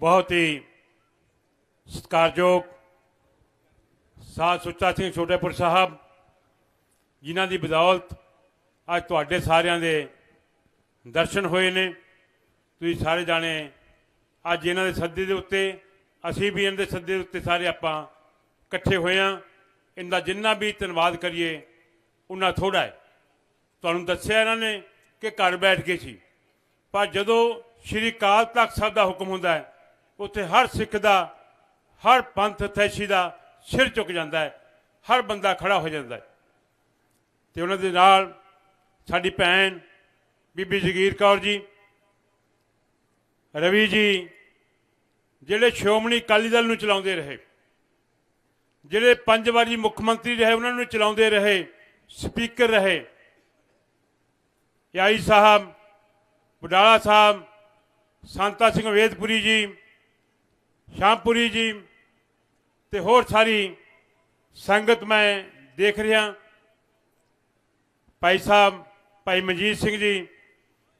ਬਹੁਤ ਹੀ ਸਤਿਕਾਰਯੋਗ ਸਾਧ ਸੁੱਚਾ ਸਿੰਘ ਛੋਟੇਪੁਰ ਸਾਹਿਬ, ਜਿਨ੍ਹਾਂ ਦੀ ਬਦੌਲਤ ਅੱਜ ਤੁਹਾਡੇ ਸਾਰਿਆਂ ਦੇ ਦਰਸ਼ਨ ਹੋਏ ਨੇ। ਤੁਸੀਂ ਸਾਰੇ ਜਾਣੇ ਅੱਜ ਇਹਨਾਂ ਦੇ ਸੱਦੇ ਦੇ ਉੱਤੇ, ਅਸੀਂ ਵੀ ਇਹਨਾਂ ਦੇ ਸੱਦੇ ਦੇ ਉੱਤੇ ਸਾਰੇ ਆਪਾਂ ਇਕੱਠੇ ਹੋਏ ਆ ਇਹਦਾ ਜਿੰਨਾ ਵੀ ਧੰਨਵਾਦ ਕਰੀਏ ਉਨਾ ਥੋੜਾ ਹੈ। ਤੁਹਾਨੂੰ ਦੱਸਿਆ ਇਹਨਾਂ ਨੇ ਕਿ ਘਰ ਬੈਠ ਕੇ ਸੀ। ਪਰ ਜਦੋਂ ਸ਼੍ਰੀ ਕਾਲ ਤਖਤ ਸਾਹਿਬ ਦਾ ਹੁਕਮ ਹੁੰਦਾ ਹੈ ਉੱਥੇ ਹਰ ਸਿੱਖ ਦਾ, ਹਰ ਪੰਥ ਥੈਸ਼ੀ ਦਾ ਸਿਰ ਝੁਕ ਜਾਂਦਾ ਹੈ, ਹਰ ਬੰਦਾ ਖੜਾ ਹੋ ਜਾਂਦਾ ਹੈ। ਤੇ ਉਹਨਾਂ ਦੇ ਨਾਲ ਸਾਡੀ ਭੈਣ ਬੀਬੀ ਜਗੀਰ ਕੌਰ ਜੀ, ਰਵੀ ਜੀ, ਜਿਹੜੇ ਸ਼੍ਰੋਮਣੀ ਅਕਾਲੀ ਦਲ ਨੂੰ ਚਲਾਉਂਦੇ ਰਹੇ, ਜਿਹੜੇ ਪੰਜ ਵਾਰੀ ਮੁੱਖ ਮੰਤਰੀ ਰਹੇ, ਉਹਨਾਂ ਨੂੰ ਚਲਾਉਂਦੇ ਰਹੇ, ਸਪੀਕਰ ਰਹੇ। ਯਾਈ ਸਾਹਿਬ, ਬੁਡਾਲਾ ਸਾਹਿਬ, ਸੰਤਾ ਸਿੰਘ ਵੇਦਪੁਰੀ ਜੀ ਸ਼ਾਮਪੁਰੀ ਜੀ ਤੇ ਹੋਰ ਸਾਰੀ ਸੰਗਤ ਮੈਂ ਦੇਖ ਰਿਹਾ। ਭਾਈ ਸਾਹਿਬ, ਭਾਈ ਮਨਜੀਤ ਸਿੰਘ ਜੀ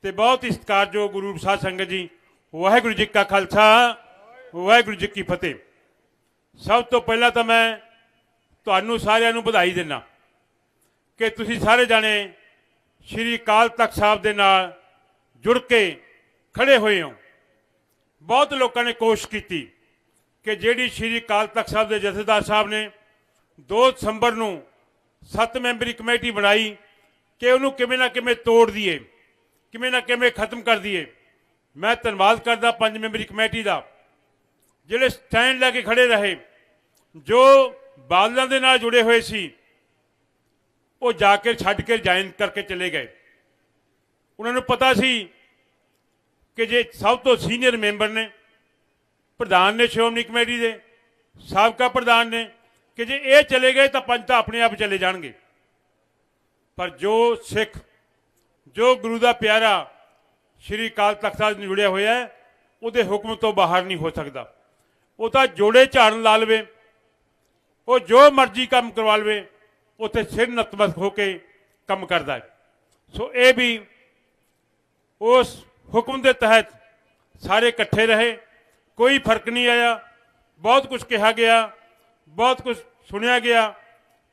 ਤੇ ਬਹੁਤ ਹੀ ਸਤਿਕਾਰਯੋਗ ਗੁਰੂ ਸਾਹਿਬ ਸੰਗਤ ਜੀ, ਵਾਹਿਗੁਰੂ ਜੀ ਕਾ ਖਾਲਸਾ, ਵਾਹਿਗੁਰੂ ਜੀ ਕੀ ਫਤਿਹ। ਸਭ ਤੋਂ ਪਹਿਲਾਂ ਤਾਂ ਮੈਂ ਤੁਹਾਨੂੰ ਸਾਰਿਆਂ ਨੂੰ ਵਧਾਈ ਦਿੰਦਾ ਕਿ ਤੁਸੀਂ ਸਾਰੇ ਜਾਣੇ ਸ਼੍ਰੀ ਅਕਾਲ ਤਖਤ ਸਾਹਿਬ ਦੇ ਨਾਲ ਜੁੜ ਕੇ ਖੜੇ ਹੋਏ ਹੋ। ਬਹੁਤ ਲੋਕਾਂ ਨੇ ਕੋਸ਼ਿਸ਼ ਕੀਤੀ। ਕਿ ਜਿਹੜੀ ਸ਼੍ਰੀ ਅਕਾਲ ਤਖਤ ਸਾਹਿਬ ਦੇ ਜਥੇਦਾਰ ਸਾਹਿਬ ਨੇ 2 ਦਸੰਬਰ ਨੂੰ ਸੱਤ ਮੈਂਬਰੀ ਕਮੇਟੀ ਬਣਾਈ ਕਿ ਉਹਨੂੰ ਕਿਵੇਂ ਨਾ ਕਿਵੇਂ ਤੋੜ ਦਈਏ, ਕਿਵੇਂ ਨਾ ਕਿਵੇਂ ਖਤਮ ਕਰ ਦਈਏ। ਮੈਂ ਧੰਨਵਾਦ ਕਰਦਾ ਪੰਜ ਮੈਂਬਰੀ ਕਮੇਟੀ ਦਾ, ਜਿਹੜੇ ਸਟੈਂਡ ਲੈ ਕੇ ਖੜੇ ਰਹੇ, ਜੋ ਬਾਦਲਾਂ ਦੇ ਨਾਲ ਜੁੜੇ ਹੋਏ ਸੀ, ਉਹ ਜਾ ਕੇ ਛੱਡ ਕੇ ਜੁਆਇਨ ਕਰਕੇ ਚਲੇ ਗਏ। ਉਹਨਾਂ ਨੂੰ ਪਤਾ ਸੀ ਕਿ ਜੇ ਸਭ ਤੋਂ ਸੀਨੀਅਰ ਮੈਂਬਰ ਨੇ ਪ੍ਰਧਾਨ ਨੇ ਸ਼੍ਰੋਮਣੀ ਕਮੇਟੀ ਦੇ, ਸਾਬਕਾ ਪ੍ਰਧਾਨ ਨੇ, ਕਿ ਜੇ ਇਹ ਚਲੇ ਗਏ ਤਾਂ ਪੰਜ ਤਾਂ ਆਪਣੇ ਆਪ ਚਲੇ ਜਾਣਗੇ। ਪਰ ਜੋ ਸਿੱਖ, ਜੋ ਗੁਰੂ ਦਾ ਪਿਆਰਾ ਸ਼੍ਰੀ ਅਕਾਲ ਤਖਤ ਸਾਹਿਬ ਨਾਲ ਜੁੜਿਆ ਹੋਇਆ ਹੈ, ਉਹਦੇ ਹੁਕਮ ਤੋਂ ਬਾਹਰ ਨਹੀਂ ਹੋ ਸਕਦਾ। ਉਹ ਤਾਂ ਜੋੜੇ ਝਾੜਨ ਲਾ ਲਵੇ, ਉਹ ਜੋ ਮਰਜ਼ੀ ਕੰਮ ਕਰਵਾ ਲਵੇ, ਉੱਥੇ ਸਿਰ ਨਤਮਸਤਕ ਹੋ ਕੇ ਕੰਮ ਕਰਦਾ ਹੈ। ਸੋ ਇਹ ਵੀ ਉਸ ਹੁਕਮ ਦੇ ਤਹਿਤ ਸਾਰੇ ਇਕੱਠੇ ਰਹੇ ਕੋਈ ਫ਼ਰਕ ਨਹੀਂ ਆਇਆ। ਬਹੁਤ ਕੁਝ ਕਿਹਾ ਗਿਆ, ਬਹੁਤ ਕੁਝ ਸੁਣਿਆ ਗਿਆ,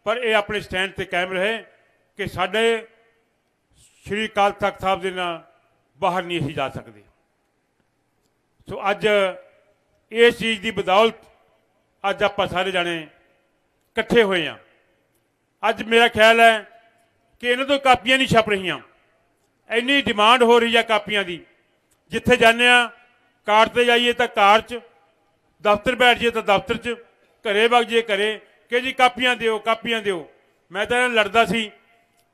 ਪਰ ਇਹ ਆਪਣੇ ਸਟੈਂਡ ਤੇ ਕਾਇਮ ਰਹੇ ਕਿ ਸਾਡੇ ਸ਼੍ਰੀ ਅਕਾਲ ਤਖਤ ਸਾਹਿਬ ਦੇ ਨਾਲ ਬਾਹਰ ਨਹੀਂ ਅਸੀਂ ਜਾ ਸਕਦੇ। ਸੋ ਅੱਜ ਇਸ ਚੀਜ਼ ਦੀ ਬਦੌਲਤ ਅੱਜ ਆਪਾਂ ਸਾਰੇ ਜਾਣੇ ਇਕੱਠੇ ਹੋਏ ਆ ਅੱਜ ਮੇਰਾ ਖਿਆਲ ਹੈ ਕਿ ਇਹਨਾਂ ਤੋਂ ਕਾਪੀਆਂ ਨਹੀਂ ਛਪ ਰਹੀਆਂ। ਇੰਨੀ ਡਿਮਾਂਡ ਹੋ ਰਹੀ ਹੈ ਕਾਪੀਆਂ ਦੀ, ਜਿੱਥੇ ਜਾਂਦੇ ਆ ਕਾਰ ਤੇ ਜਾਈਏ ਤਾਂ ਕਾਰ 'ਚ, ਦਫ਼ਤਰ ਬੈਠ ਜਾਈਏ ਤਾਂ ਦਫ਼ਤਰ 'ਚ, ਘਰੇ ਵਗ ਜਾਈਏ ਘਰੇ, ਕਿ ਜੀ ਕਾਪੀਆਂ ਦਿਓ ਕਾਪੀਆਂ ਦਿਓ। ਮੈਂ ਤਾਂ ਇਹਨਾਂ ਨਾਲ ਲੜਦਾ ਸੀ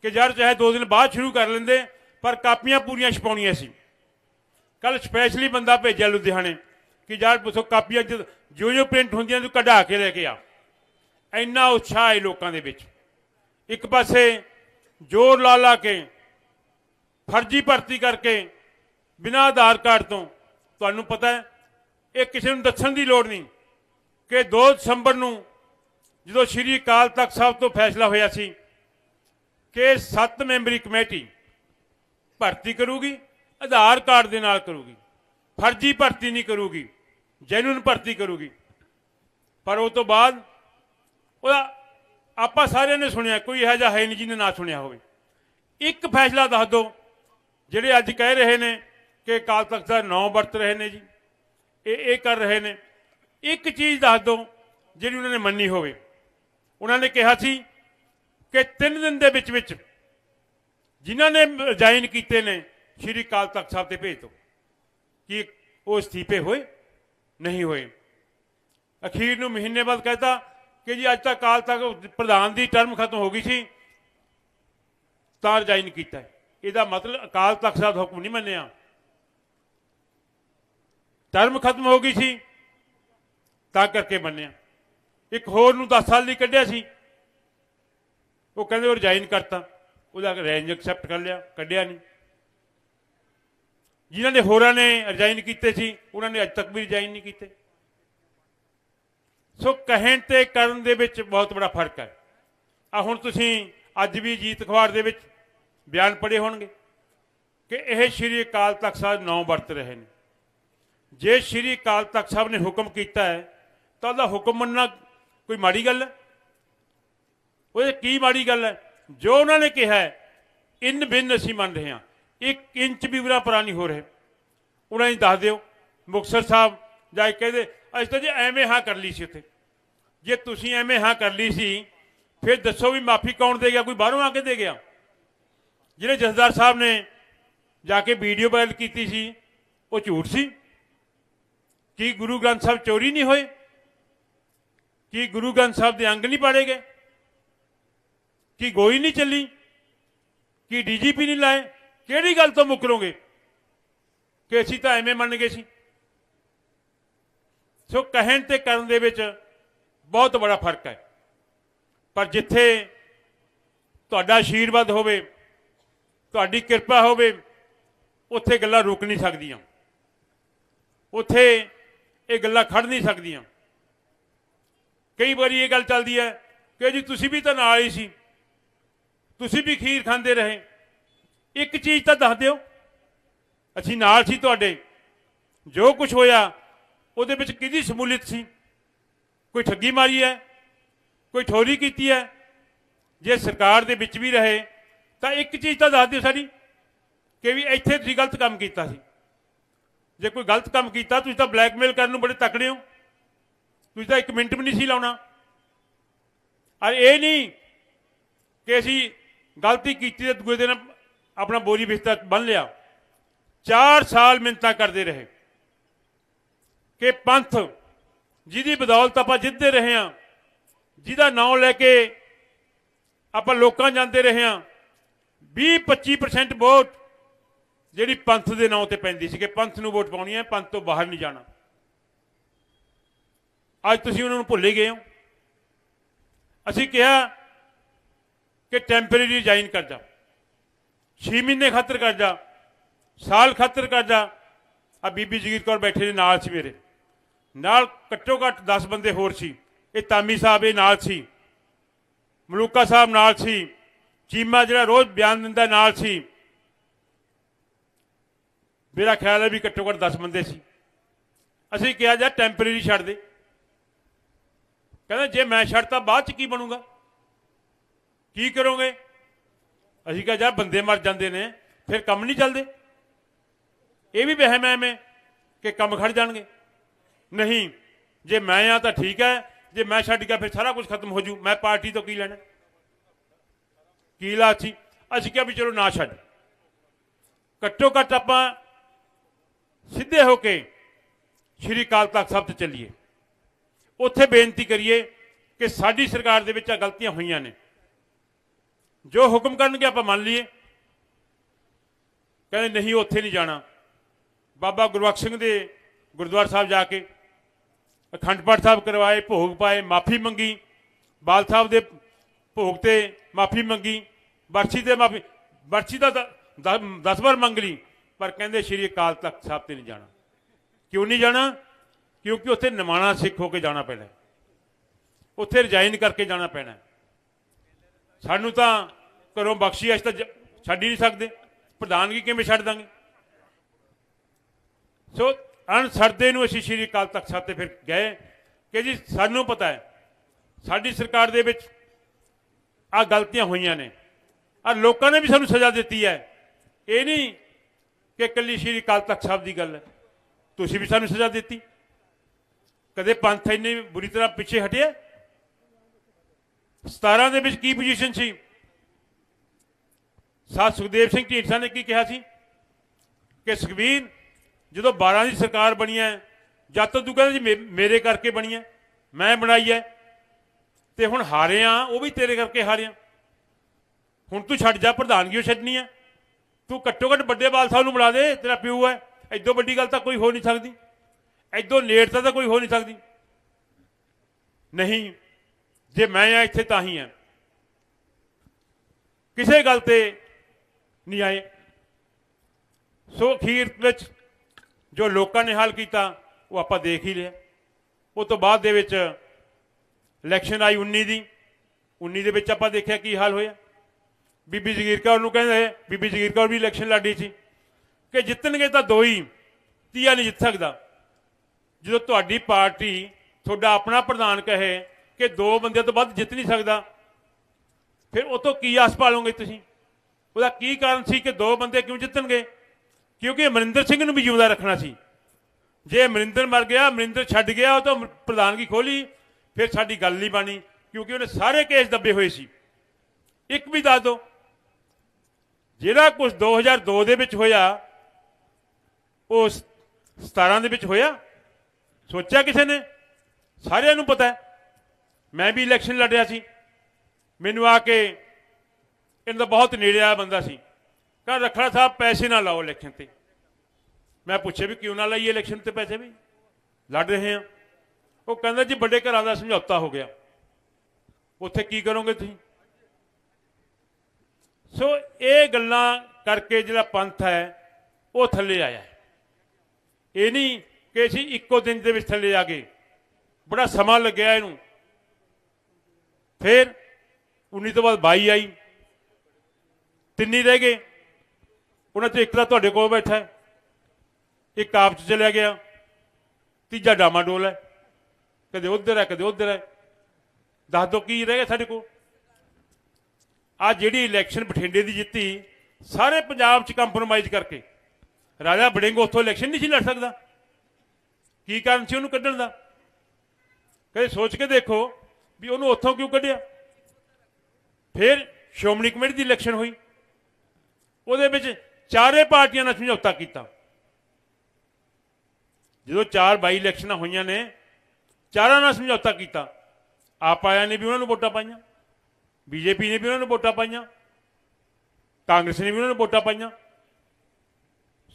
ਕਿ ਯਾਰ ਚਾਹੇ ਦੋ ਦਿਨ ਬਾਅਦ ਸ਼ੁਰੂ ਕਰ ਲੈਂਦੇ, ਪਰ ਕਾਪੀਆਂ ਪੂਰੀਆਂ ਛਪਾਉਣੀਆਂ ਸੀ। ਕੱਲ ਸਪੈਸ਼ਲੀ ਬੰਦਾ ਭੇਜਿਆ ਲੁਧਿਆਣੇ ਕਿ ਯਾਰ ਪੁੱਛੋ ਕਾਪੀਆਂ ਜੋ ਜੋ ਪ੍ਰਿੰਟ ਹੁੰਦੀਆਂ ਤੂੰ ਕਢਾ ਕੇ ਲੈ ਕੇ ਆ। ਇੰਨਾ ਉਤਸ਼ਾਹ ਹੈ ਲੋਕਾਂ ਦੇ ਵਿੱਚ। ਇੱਕ ਪਾਸੇ ਜ਼ੋਰ ਲਾ ਲਾ ਕੇ, ਫਰਜ਼ੀ ਭਰਤੀ ਕਰਕੇ, ਬਿਨਾਂ ਆਧਾਰ ਕਾਰਡ ਤੋਂ ਤੁਹਾਨੂੰ ਪਤਾ ਹੈ, ਇਹ ਕਿਸੇ ਨੂੰ ਦੱਸਣ ਦੀ ਲੋੜ ਨਹੀਂ ਕਿ 2 ਦਸੰਬਰ ਨੂੰ ਜਦੋਂ ਸ਼੍ਰੀ ਅਕਾਲ ਤਖਤ ਸਾਹਿਬ ਤੋਂ ਫੈਸਲਾ ਹੋਇਆ ਸੀ ਕਿ 7 ਮੈਂਬਰੀ ਕਮੇਟੀ ਭਰਤੀ ਕਰੂਗੀ, ਆਧਾਰ ਕਾਰਡ ਦੇ ਨਾਲ ਕਰੂਗੀ, ਫਰਜ਼ੀ ਭਰਤੀ ਨਹੀਂ ਕਰੂਗੀ ਜੈਨੂਨ ਭਰਤੀ ਕਰੂਗੀ। ਪਰ ਉਹ ਤੋਂ ਬਾਅਦ ਉਹਦਾ ਆਪਾਂ ਸਾਰਿਆਂ ਨੇ ਸੁਣਿਆ, ਕੋਈ ਇਹੋ ਜਿਹਾ ਹੈ ਨਹੀਂ ਜਿਹਨੇ ਨਾ ਸੁਣਿਆ ਹੋਵੇ। ਇੱਕ ਫੈਸਲਾ ਦੱਸ ਦਿਓ, ਜਿਹੜੇ ਅੱਜ ਕਹਿ ਰਹੇ ਨੇ ਕਿ ਅਕਾਲ ਤਖਤ ਦਾ ਨਾਂ ਵਰਤ ਰਹੇ ਨੇ ਜੀ। ਇਹ ਇਹ ਕਰ ਰਹੇ ਨੇ। ਇੱਕ ਚੀਜ਼ ਦੱਸ ਦਿਓ ਜਿਹੜੀ ਉਹਨਾਂ ਨੇ ਮੰਨੀ ਹੋਵੇ। ਉਹਨਾਂ ਨੇ ਕਿਹਾ ਸੀ ਕਿ 3 ਦਿਨ ਦੇ ਵਿੱਚ ਵਿੱਚ ਜਿਨ੍ਹਾਂ ਨੇ ਰਿਜ਼ਾਈਨ ਕੀਤੇ ਨੇ, ਸ਼੍ਰੀ ਅਕਾਲ ਤਖਤ ਸਾਹਿਬ ਤੇ ਭੇਜ ਦਿਓ ਕਿ ਉਹ ਅਸਤੀਫੇ ਹੋਏ? ਨਹੀਂ ਹੋਏ। ਅਖੀਰ ਨੂੰ ਮਹੀਨੇ ਬਾਅਦ ਕਹਤਾ ਕਿ ਜੀ ਅੱਜ ਤੱਕ ਅਕਾਲ ਤਖਤ ਪ੍ਰਧਾਨ ਦੀ ਟਰਮ ਖਤਮ ਹੋ ਗਈ ਸੀ, ਤਾਂ ਰਿਜ਼ਾਈਨ ਕੀਤਾ ਇਹਦਾ ਮਤਲਬ ਅਕਾਲ ਤਖਤ ਸਾਹਿਬ ਦਾ ਹੁਕਮ ਨਹੀਂ ਮੰਨਿਆ। ਟਰਮ ਖਤਮ ਹੋ ਗਈ ਸੀ, ਤਾਂ ਕਰਕੇ ਮੰਨਿਆ। ਇੱਕ ਹੋਰ ਨੂੰ 10 ਸਾਲ ਲਈ ਕੱਢਿਆ ਸੀ। ਉਹ ਕਹਿੰਦੇ ਉਹ ਰਿਜ਼ਾਈਨ ਕਰਤਾ। ਉਹਦਾ ਰੇਂਜ ਐਕਸੈਪਟ ਕਰ ਲਿਆ, ਕੱਢਿਆ ਨਹੀਂ। ਜਿਨ੍ਹਾਂ ਨੇ ਹੋਰਾਂ ਨੇ ਰਿਜ਼ਾਈਨ ਕੀਤੇ ਸੀ, ਉਹਨਾਂ ਨੇ ਅੱਜ ਤੱਕ ਵੀ ਰਿਜ਼ਾਈਨ ਨਹੀਂ ਕੀਤੇ। ਸੋ ਕਹਿਣ ਤੇ ਕਰਨ ਦੇ ਵਿੱਚ ਬਹੁਤ ਬੜਾ ਫ਼ਰਕ ਹੈ। ਆ ਹੁਣ ਤੁਸੀਂ ਅੱਜ ਵੀ ਜੀਤ ਅਖਬਾਰ ਦੇ ਵਿੱਚ ਬਿਆਨ ਪੜ੍ਹੇ ਹੋਣਗੇ ਕਿ ਇਹ ਸ਼੍ਰੀ ਅਕਾਲ ਤਖਤ ਸਾਹਿਬ ਨੌ ਵਰਤ ਰਹੇ ਨੇ। ਜੇ ਸ਼੍ਰੀ ਅਕਾਲ ਤਖਤ ਸਾਹਿਬ ਨੇ ਹੁਕਮ ਕੀਤਾ ਹੈ, ਤਾਂ ਉਹਦਾ ਹੁਕਮ ਮੰਨਣਾ ਕੋਈ ਮਾੜੀ ਗੱਲ ਹੈ? ਉਹਦੇ ਕੀ ਮਾੜੀ ਗੱਲ ਹੈ? ਜੋ ਉਹਨਾਂ ਨੇ ਕਿਹਾ ਹੈ, ਇਨ ਬਿਨ ਅਸੀਂ ਮੰਨ ਰਹੇ ਹਾਂ। ਇੱਕ ਇੰਚ ਵੀ ਬੁਰਾ ਪਰਾ ਨਹੀਂ ਹੋ ਰਹੇ। ਉਹਨਾਂ ਨੂੰ ਦੱਸ ਦਿਓ, ਮੁਕਤਸਰ ਸਾਹਿਬ ਜਾ ਕੇ ਕਹਿੰਦੇ, ਅਸੀਂ ਤਾਂ ਜੇ ਐਵੇਂ ਹਾਂ ਕਰ ਲਈ ਸੀ ਉੱਥੇ। ਜੇ ਤੁਸੀਂ ਐਵੇਂ ਹਾਂ ਕਰ ਲਈ ਸੀ, ਫਿਰ ਦੱਸੋ ਵੀ ਮਾਫੀ ਕੌਣ ਦੇ ਗਿਆ, ਕੋਈ ਬਾਹਰੋਂ ਆ ਕੇ ਦੇ ਗਿਆ? ਜਿਹੜੇ ਜਥੇਦਾਰ ਸਾਹਿਬ ਨੇ ਜਾ ਕੇ ਵੀਡੀਓ ਵਾਇਰਲ ਕੀਤੀ ਸੀ, ਉਹ ਝੂਠ ਸੀ? ਕੀ ਗੁਰੂ ਗ੍ਰੰਥ ਸਾਹਿਬ ਚੋਰੀ ਨਹੀਂ ਹੋਏ? ਕੀ ਗੁਰੂ ਗ੍ਰੰਥ ਸਾਹਿਬ ਦੇ ਅੰਗ ਨਹੀਂ ਪਾੜੇ ਗਏ? ਕੀ ਗੋਈ ਨਹੀਂ ਚੱਲੀ? ਕੀ ਡੀਜੀਪੀ ਨਹੀਂ ਲਾਏ? ਕਿਹੜੀ ਗੱਲ ਤੋਂ ਮੁਕਰੋਗੇ ਕਿ ਅਸੀਂ ਤਾਂ ਐਵੇਂ ਮੰਨ ਗਏ ਸੀ। ਸੋ ਕਹਿਣ ਤੇ ਕਰਨ ਦੇ ਵਿੱਚ ਬਹੁਤ ਬੜਾ ਫ਼ਰਕ ਹੈ। ਪਰ ਜਿੱਥੇ ਤੁਹਾਡਾ ਆਸ਼ੀਰਵਾਦ ਹੋਵੇ, ਤੁਹਾਡੀ ਕਿਰਪਾ ਹੋਵੇ, ਉੱਥੇ ਗੱਲਾਂ ਰੁਕ ਨਹੀਂ ਸਕਦੀਆਂ। ਉੱਥੇ ਇਹ ਗੱਲਾਂ ਖੜ ਨਹੀਂ ਸਕਦੀਆਂ। ਕਈ ਵਾਰੀ ਇਹ ਗੱਲ ਚੱਲਦੀ ਹੈ ਕਿ ਜੀ ਤੁਸੀਂ ਵੀ ਤਾਂ ਨਾਲ ਹੀ ਸੀ। ਤੁਸੀਂ ਵੀ ਖੀਰ ਖਾਂਦੇ ਰਹੇ। ਇੱਕ ਚੀਜ਼ ਤਾਂ ਦੱਸ ਦਿਓ, ਅਸੀਂ ਨਾਲ ਸੀ ਤੁਹਾਡੇ। ਜੋ ਕੁਝ ਹੋਇਆ, ਉਹਦੇ ਵਿੱਚ ਕਿਹਦੀ ਸ਼ਮੂਲੀਅਤ ਸੀ? ਕੋਈ ਠੱਗੀ ਮਾਰੀ ਹੈ? ਕੋਈ ਠੋਰੀ ਕੀਤੀ ਹੈ? ਜੇ ਸਰਕਾਰ ਦੇ ਵਿੱਚ ਵੀ ਰਹੇ, ਤਾਂ ਇੱਕ ਚੀਜ਼ ਤਾਂ ਦੱਸ ਦਿਓ ਸਾਡੀ ਕਿ ਵੀ ਇੱਥੇ ਤੁਸੀਂ ਗਲਤ ਕੰਮ ਕੀਤਾ ਸੀ। ਜੇ ਕੋਈ ਗਲਤ ਕੰਮ ਕੀਤਾ, ਤੁਸੀਂ ਤਾਂ ਬਲੈਕਮੇਲ ਕਰਨ ਨੂੰ ਬੜੇ ਤਕੜੇ ਹੋ। ਤੁਸੀਂ ਤਾਂ ਇੱਕ ਮਿੰਟ ਵੀ ਨਹੀਂ ਸੀ ਲਾਉਣਾ। ਔਰ ਇਹ ਨਹੀਂ ਕਿ ਅਸੀਂ ਗਲਤੀ ਕੀਤੀ ਤੇ ਦੂਜੇ ਦਿਨ ਆਪਣਾ ਬੋਰੀ ਬਿਸਤਰਾ ਬੰਨ ਲਿਆ। 4 ਸਾਲ ਮਿੰਤਾ ਕਰਦੇ ਰਹੇ। ਕਿ ਪੰਥ ਜਿਹਦੀ ਬਦੌਲਤ ਆਪਾਂ ਜਿੱਤਦੇ ਰਹੇ ਹਾਂ, ਜਿਹਦਾ ਨਾਮ ਲੈ ਕੇ ਆਪਾਂ ਲੋਕਾਂ ਜਾਂਦੇ ਰਹੇ ਹਾਂ 20-25% ਵੋਟ ਜਿਹੜੀ ਪੰਥ ਦੇ ਨਾਂ ਤੇ ਪੈਂਦੀ ਸੀ ਕਿ ਪੰਥ ਨੂੰ ਵੋਟ ਪਾਉਣੀ ਹੈ, ਪੰਥ ਤੋਂ ਬਾਹਰ ਨਹੀਂ ਜਾਣਾ। ਅੱਜ ਤੁਸੀਂ ਉਹਨਾਂ ਨੂੰ ਭੁੱਲ ਹੀ ਗਏ ਹੋ। ਅਸੀਂ ਕਿਹਾ ਕਿ ਟੈਂਪਰੇਰੀ ਰਿਜ਼ਾਈਨ ਕਰ ਜਾ। 6 ਮਹੀਨੇ ਖਾਤਰ ਕਰ ਜਾ। ਸਾਲ ਖਾਤਰ ਕਰ ਜਾ। ਆ ਬੀਬੀ ਜਗੀਰ ਕੌਰ ਬੈਠੇ ਨੇ ਨਾਲ ਸੀ ਮੇਰੇ ਨਾਲ ਘੱਟੋ ਘੱਟ 10 ਬੰਦੇ ਹੋਰ ਸੀ। ਇਹ ਤਾਮੀ ਸਾਹਿਬ ਇਹ ਨਾਲ ਸੀ। ਮਲੂਕਾ ਸਾਹਿਬ ਨਾਲ ਸੀ। ਚੀਮਾ ਜਿਹੜਾ ਰੋਜ਼ ਬਿਆਨ ਦਿੰਦਾ ਨਾਲ ਸੀ। ਮੇਰਾ ਖਿਆਲ ਹੈ ਵੀ ਘੱਟੋ ਘੱਟ 10 ਬੰਦੇ ਸੀ। ਅਸੀਂ ਕਿਹਾ, ਜਾ ਟੈਂਪਰੇਰੀ ਛੱਡ ਦੇ। ਕਹਿੰਦਾ, ਜੇ ਮੈਂ ਛੱਡਤਾ, ਬਾਅਦ ਚ ਕੀ ਬਣੂਗਾ? ਕੀ ਕਰੋਗੇ? ਅਸੀਂ ਕਿਹਾ ਯਾਰ ਬੰਦੇ ਮਰ ਜਾਂਦੇ ਨੇ, ਫਿਰ ਕੰਮ ਨਹੀਂ ਚੱਲਦੇ। ਇਹ ਵੀ ਵਹਿਮ ਹੈ ਮੈਂ ਕਿ ਕੰਮ ਖੜ ਜਾਣਗੇ। ਨਹੀਂ, ਜੇ ਮੈਂ ਆ ਤਾਂ ਠੀਕ ਹੈ, ਜੇ ਮੈਂ ਛੱਡ ਗਿਆ, ਫਿਰ ਸਾਰਾ ਕੁਝ ਖਤਮ ਹੋ ਜੂ। ਮੈਂ ਪਾਰਟੀ ਤੋਂ ਕੀ ਲੈਣਾ? ਕੀ ਲਾਚੀ ਅਸੀਂ ਕਿਹਾ ਵੀ ਚਲੋ ਨਾ ਛੱਡ। ਘੱਟੋ ਘੱਟ ਆਪਾਂ ਸਿੱਧੇ ਹੋ ਕੇ ਸ਼੍ਰੀ ਅਕਾਲ ਤਖਤ ਸਾਹਿਬ ਤੇ ਚੱਲੀਏ। ਉੱਥੇ ਬੇਨਤੀ ਕਰੀਏ ਕਿ ਸਾਡੀ ਸਰਕਾਰ ਦੇ ਵਿੱਚ ਆ ਗਲਤੀਆਂ ਹੋਈਆਂ ਨੇ। ਜੋ ਹੁਕਮ ਕਰਨਗੇ ਆਪਾਂ ਮੰਨ ਲਈਏ। ਕਹਿੰਦੇ ਨਹੀਂ, ਉੱਥੇ ਨਹੀਂ ਜਾਣਾ। ਬਾਬਾ ਗੁਰਬਖਸ਼ ਸਿੰਘ ਦੇ ਗੁਰਦੁਆਰਾ ਸਾਹਿਬ ਜਾ ਕੇ ਅਖੰਡ ਪਾਠ ਸਾਹਿਬ ਕਰਵਾਏ, ਭੋਗ ਪਾਏ, ਮਾਫੀ ਮੰਗੀ। ਬਾਲ ਸਾਹਿਬ ਦੇ ਭੋਗ ਤੇ ਮਾਫੀ ਮੰਗੀ। ਬਰਛੀ ਤੇ ਮਾਫੀ ਬਰਛੀ ਦਾ 10 ਵਾਰ ਮੰਗ ਲਈ। ਪਰ ਕਹਿੰਦੇ ਸ਼੍ਰੀ ਅਕਾਲ ਤਖਤ ਸਾਹਿਬ ਤੇ ਨਹੀਂ ਜਾਣਾ। ਕਿਉਂ ਨਹੀਂ ਜਾਣਾ? ਕਿਉਂਕਿ ਉੱਥੇ ਨਿਮਾਣਾ ਸਿੱਖ ਹੋ ਕੇ ਜਾਣਾ ਪੈਣਾ ਉੱਥੇ ਰਿਜ਼ਾਈਨ ਕਰਕੇ ਜਾਣਾ ਪੈਣਾ ਸਾਨੂੰ ਤਾਂ ਘਰੋਂ ਬਖਸ਼ੀ ਅਸੀਂ ਤਾਂ ਛੱਡ ਹੀ ਨਹੀਂ ਸਕਦੇ। ਪ੍ਰਧਾਨਗੀ ਕਿਵੇਂ ਛੱਡ ਦਾਂਗੇ? ਸੋ ਅਣਸਰਦੇ ਨੂੰ ਅਸੀਂ ਸ਼੍ਰੀ ਅਕਾਲ ਤਖਤ ਸਾਹਿਬ ਤੇ ਫਿਰ ਗਏ ਕਿ ਜੀ ਸਾਨੂੰ ਪਤਾ ਹੈ, ਸਾਡੀ ਸਰਕਾਰ ਦੇ ਵਿੱਚ ਆ ਗਲਤੀਆਂ ਹੋਈਆਂ ਨੇ। ਆ ਲੋਕਾਂ ਨੇ ਵੀ ਸਾਨੂੰ ਸਜ਼ਾ ਦਿੱਤੀ ਹੈ। ਇਹ ਨਹੀਂ ਕਿ ਇਕੱਲੀ ਸ਼੍ਰੀ ਅਕਾਲ ਤਖਤ ਸਾਹਿਬ ਦੀ ਗੱਲ ਹੈ। ਤੁਸੀਂ ਵੀ ਸਾਨੂੰ ਸਜ਼ਾ ਦਿੱਤੀ। ਕਦੇ ਪੰਥ ਇੰਨੀ ਬੁਰੀ ਤਰ੍ਹਾਂ ਪਿੱਛੇ ਹਟਿਆ? 17 ਦੇ ਵਿੱਚ ਕੀ ਪੋਜੀਸ਼ਨ ਸੀ? ਸਾਧ ਸੁਖਦੇਵ ਸਿੰਘ ਢੀਂਡਸਾ ਨੇ ਕੀ ਕਿਹਾ ਸੀ? ਕਿ ਸੁਖਬੀਰ, ਜਦੋਂ 12 ਦੀ ਸਰਕਾਰ ਬਣੀ ਹੈ, ਜਦ ਤੱਕ ਤੂੰ ਕਹਿੰਦਾ ਜੀ ਮੇ- ਮੇਰੇ ਕਰਕੇ ਬਣੀ ਹੈ, ਮੈਂ ਬਣਾਈ ਹੈ, ਤੇ ਹੁਣ ਹਾਰੇ ਆ ਉਹ ਵੀ ਤੇਰੇ ਕਰਕੇ ਹਾਰਿਆ। ਹੁਣ ਤੂੰ ਛੱਡ ਜਾ ਪ੍ਰਧਾਨਗੀ ਉਹ ਛੱਡਣੀ ਹੈ। ਤੂੰ ਘੱਟੋ ਘੱਟ ਵੱਡੇ ਬਾਲ ਸਾਹਿਬ ਨੂੰ ਬੁਲਾ ਦੇ, ਤੇਰਾ ਪਿਓ ਹੈ। ਐਦੋਂ ਵੱਡੀ ਗੱਲ ਤਾਂ ਕੋਈ ਹੋ ਨਹੀਂ ਸਕਦੀ। ਐਦੋਂ ਨੇੜਤਾ ਤਾਂ ਕੋਈ ਹੋ ਨਹੀਂ ਸਕਦੀ। ਨਹੀਂ, ਜੇ ਮੈਂ ਆ ਇੱਥੇ ਤਾਂ ਹੀ ਆ। ਕਿਸੇ ਗੱਲ ਤੇ ਨਹੀਂ ਆਏ। ਸੋ ਅਖੀਰ ਵਿੱਚ ਜੋ ਲੋਕਾਂ ਨੇ ਹੱਲ ਕੀਤਾ, ਉਹ ਆਪਾਂ ਦੇਖ ਹੀ ਲਿਆ। ਉਹ ਤੋਂ ਬਾਅਦ ਦੇ ਵਿੱਚ ਇਲੈਕਸ਼ਨ ਆਈ 19 ਦੀ। 19 ਦੇ ਵਿੱਚ ਆਪਾਂ ਦੇਖਿਆ ਕੀ ਹਾਲ ਹੋਇਆ। ਬੀਬੀ ਜਗੀਰ ਕੌਰ ਨੂੰ ਕਹਿੰਦੇ ਬੀਬੀ ਜਗੀਰ ਕੌਰ ਵੀ ਇਲੈਕਸ਼ਨ ਲੜੀ ਸੀ। ਕਿ ਜਿੱਤਣਗੇ ਤਾਂ ਦੋ ਹੀ, ਤੀਆ ਨਹੀਂ ਜਿੱਤ ਸਕਦਾ। ਜਦੋਂ ਤੁਹਾਡੀ ਪਾਰਟੀ ਤੁਹਾਡਾ ਆਪਣਾ ਪ੍ਰਧਾਨ ਕਹੇ ਕਿ ਦੋ ਬੰਦਿਆਂ ਤੋਂ ਵੱਧ ਜਿੱਤ ਨਹੀਂ ਸਕਦਾ, ਫਿਰ ਉਹ ਤੋਂ ਕੀ ਆਸ ਪਾਲੋਗੇ ਤੁਸੀਂ? ਉਹਦਾ ਕੀ ਕਾਰਨ ਸੀ ਕਿ ਦੋ ਬੰਦੇ ਕਿਉਂ ਜਿੱਤਣਗੇ? ਕਿਉਂਕਿ ਅਮਰਿੰਦਰ ਸਿੰਘ ਨੂੰ ਵੀ ਜਿਉਂਦਾ ਰੱਖਣਾ ਸੀ। ਜੇ ਅਮਰਿੰਦਰ ਮਰ ਗਿਆ, ਅਮਰਿੰਦਰ ਛੱਡ ਗਿਆ, ਉਹ ਤਾਂ ਪ੍ਰਧਾਨਗੀ ਖੋਲੀ, ਫਿਰ ਸਾਡੀ ਗੱਲ ਨਹੀਂ ਬਣੀ, ਕਿਉਂਕਿ ਉਹਨੇ ਸਾਰੇ ਕੇਸ ਦੱਬੇ ਹੋਏ ਸੀ। ਇੱਕ ਵੀ ਦੱਸ ਦਿਓ। ਜਿਹੜਾ ਕੁਝ 2002 ਦੇ ਵਿੱਚ ਹੋਇਆ, ਉਹ 17 ਦੇ ਵਿੱਚ ਹੋਇਆ? ਸੋਚਿਆ ਕਿਸੇ ਨੇ? ਸਾਰਿਆਂ ਨੂੰ ਪਤਾ ਹੈ। ਮੈਂ ਵੀ ਇਲੈਕਸ਼ਨ ਲੜਿਆ ਸੀ। ਮੈਨੂੰ ਆ ਕੇ ਇਹਨਾਂ ਦਾ ਬਹੁਤ ਨੇੜੇ ਆਇਆ ਬੰਦਾ ਸੀ। ਕਹਿੰਦਾ, ਰੱਖੜਾ ਸਾਹਿਬ, ਪੈਸੇ ਨਾ ਲਾਓ ਇਲੈਕਸ਼ਨ ਤੇ। ਮੈਂ ਪੁੱਛਿਆ ਵੀ ਕਿਉਂ ਨਾ ਲਾਈਏ ਇਲੈਕਸ਼ਨ ਤੇ ਪੈਸੇ ਵੀ? ਲੜ ਰਹੇ ਆ ਉਹ ਕਹਿੰਦਾ, ਜੀ, ਵੱਡੇ ਘਰਾਂ ਦਾ ਸਮਝੌਤਾ ਹੋ ਗਿਆ। ਉੱਥੇ ਕੀ ਕਰੋਗੇ ਤੁਸੀਂ? ਸੋ ਇਹ ਗੱਲਾਂ ਕਰਕੇ ਜਿਹੜਾ ਪੰਥ ਹੈ, ਉਹ ਥੱਲੇ ਆਇਆ ਇਹ ਨਹੀਂ ਕਿ ਅਸੀਂ ਇੱਕੋ ਦਿਨ ਦੇ ਵਿੱਚ ਥੱਲੇ ਆ ਗਏ। ਬੜਾ ਸਮਾਂ ਲੱਗਿਆ ਇਹਨੂੰ। ਫਿਰ 19 ਤੋਂ ਬਾਅਦ 22 ਆਈ। ਤਿੰਨੀ ਰਹਿ ਗਏ। ਉਹਨਾਂ ਚੋਂ ਇੱਕ ਤਾਂ ਤੁਹਾਡੇ ਕੋਲ ਬੈਠਾ ਹੈ। ਇੱਕ ਆਪ ਚ ਚਲਿਆ ਗਿਆ। ਤੀਜਾ ਡਾਮਾਡੋਲ ਹੈ। ਕਦੇ ਉਧਰ ਹੈ, ਕਦੇ ਉਧਰ ਹੈ। ਦੱਸ ਦੋ ਕੀ ਰਹਿ ਗਿਆ ਸਾਡੇ ਕੋਲ? ਆ ਜਿਹੜੀ ਇਲੈਕਸ਼ਨ ਬਠਿੰਡੇ ਦੀ ਜਿੱਤੀ, ਸਾਰੇ ਪੰਜਾਬ 'ਚ ਕੰਪਰੋਮਾਈਜ਼ ਕਰਕੇ। ਰਾਜਾ ਬੜਿੰਗ ਉੱਥੋਂ ਇਲੈਕਸ਼ਨ ਨਹੀਂ ਸੀ ਲੜ ਸਕਦਾ। ਕੀ ਕਾਰਨ ਸੀ ਉਹਨੂੰ ਕੱਢਣ ਦਾ? ਕਦੇ ਸੋਚ ਕੇ ਦੇਖੋ ਵੀ ਉਹਨੂੰ ਉੱਥੋਂ ਕਿਉਂ ਕੱਢਿਆ? ਫਿਰ ਸ਼੍ਰੋਮਣੀ ਕਮੇਟੀ ਦੀ ਇਲੈਕਸ਼ਨ ਹੋਈ। ਉਹਦੇ ਵਿੱਚ ਚਾਰੇ ਪਾਰਟੀਆਂ ਨਾਲ ਸਮਝੌਤਾ ਕੀਤਾ। ਜਦੋਂ ਚਾਰ ਬਾਈ ਇਲੈਕਸ਼ਨਾਂ ਹੋਈਆਂ ਨੇ, ਚਾਰਾਂ ਨਾਲ ਸਮਝੌਤਾ ਕੀਤਾ। ਆਪ ਆਇਆ ਨੇ ਵੀ ਉਹਨਾਂ ਨੂੰ ਵੋਟਾਂ ਪਾਈਆਂ। ਬੀਜੇਪੀ ਨੇ ਵੀ ਉਹਨਾਂ ਨੂੰ ਵੋਟਾਂ ਪਾਈਆਂ, ਕਾਂਗਰਸ ਨੇ ਵੀ ਉਹਨਾਂ ਨੂੰ ਵੋਟਾਂ ਪਾਈਆਂ।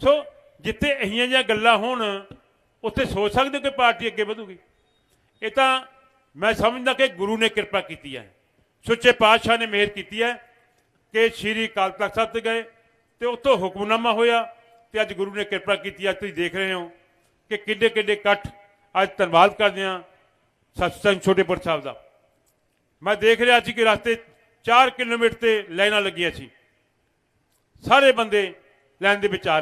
ਸੋ ਜਿੱਥੇ ਇਹੀਆਂ ਜਿਹੀਆਂ ਗੱਲਾਂ ਹੋਣ, ਉੱਥੇ ਸੋਚ ਸਕਦੇ ਹੋ ਕਿ ਪਾਰਟੀ ਅੱਗੇ ਵਧੂਗੀ। ਇਹ ਤਾਂ ਮੈਂ ਸਮਝਦਾ ਕਿ ਗੁਰੂ ਨੇ ਕਿਰਪਾ ਕੀਤੀ ਹੈ। ਸੁੱਚੇ ਪਾਤਸ਼ਾਹ ਨੇ ਮਿਹਰ ਕੀਤੀ ਹੈ ਕਿ ਸ਼੍ਰੀ ਅਕਾਲ ਤਖਤ ਸਾਹਿਬ ਤੇ ਗਏ ਤੇ ਉੱਥੋਂ ਹੁਕਮਨਾਮਾ ਹੋਇਆ ਤੇ ਅੱਜ ਗੁਰੂ ਨੇ ਕਿਰਪਾ ਕੀਤੀ ਅੱਜ ਤੁਸੀਂ ਦੇਖ ਰਹੇ ਹੋ ਕਿ ਕਿੱਡੇ ਕਿੱਡੇ ਇਕੱਠ ਅੱਜ ਧੰਨਵਾਦ ਕਰਦੇ ਹਾਂ ਸਤਸੰਗ ਛੋਟੇਪੁਰ ਸਾਹਿਬ ਦਾ। ਮੈਂ ਦੇਖ ਰਿਹਾ ਸੀ ਕਿ ਰਸਤੇ 4 ਕਿਲੋਮੀਟਰ ਤੇ ਲਾਈਨਾਂ ਲੱਗੀਆਂ ਸੀ। ਸਾਰੇ ਬੰਦੇ ਲਾਈਨ ਦੇ ਵਿੱਚ ਆ ਰਹੇ